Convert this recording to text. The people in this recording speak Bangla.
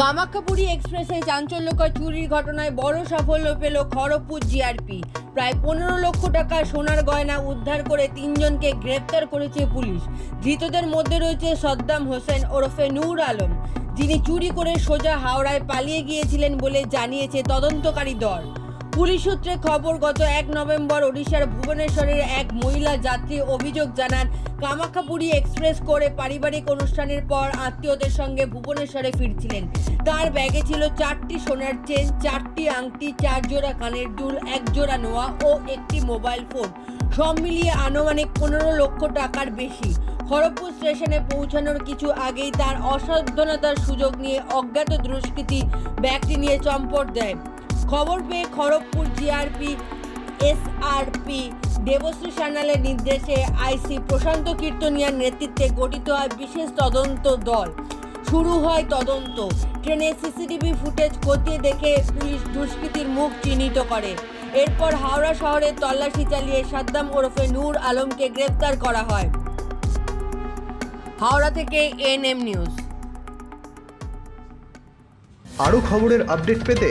কামাখ্যাপুরী এক্সপ্রেসে চাঞ্চল্যকর চুরির ঘটনায় বড় সাফল্য পেল খড়গপুর জিআরপি প্রায় পনেরো লক্ষ টাকা সোনার গয়না উদ্ধার করে তিনজনকে গ্রেপ্তার করেছে পুলিশ। ধৃতদের মধ্যে রয়েছে সদ্দাম হোসেন ওরফে নূর আলম। যিনি চুরি করে সোজা হাওড়ায় পালিয়ে গিয়েছিলেন বলে জানিয়েছে তদন্তকারী দল। পুলিশ সূত্রে খবর, গত এক নভেম্বর ওড়িশার ভুবনেশ্বরের এক মহিলা যাত্রী অভিযোগ জানান, কামাখ্যাপুরী এক্সপ্রেস করে পারিবারিক অনুষ্ঠানের পর আত্মীয়দের সঙ্গে ভুবনেশ্বরে ফিরছিলেন। তার ব্যাগে ছিল চারটি সোনার চেন, চারটি আংটি, চার জোড়া কানের দুল, এক জোড়া নোয়া ও একটি মোবাইল ফোন। সব মিলিয়ে আনুমানিক পনেরো লক্ষ টাকার বেশি। খড়গপুর স্টেশনে পৌঁছানোর কিছু আগেই তার অসাবধানতার সুযোগ নিয়ে অজ্ঞাত দুষ্কৃতী ব্যাগটি নিয়ে চম্পট দেয়। খবর পেয়ে খড়গপুর জিআরপি, এসআরপি, দেবশ্রী সান্যালের নির্দেশে আইসি প্রশান্ত কীর্তনিয়ার নেতৃত্বে গঠিত হয় বিশেষ তদন্ত দল। শুরু হয় তদন্ত। ট্রেনে সিসিটিভি ফুটেজ খতিয়ে দেখে পুলিশ দুষ্কৃতীর মুখ চিহ্নিত করে। এরপর হাওড়া শহরে তল্লাশি চালিয়ে সাদ্দাম ওরফে নূর আলমকে গ্রেফতার করা হয়। হাওড়া থেকে এনএম নিউজ। আরও খবরের আপডেট পেতে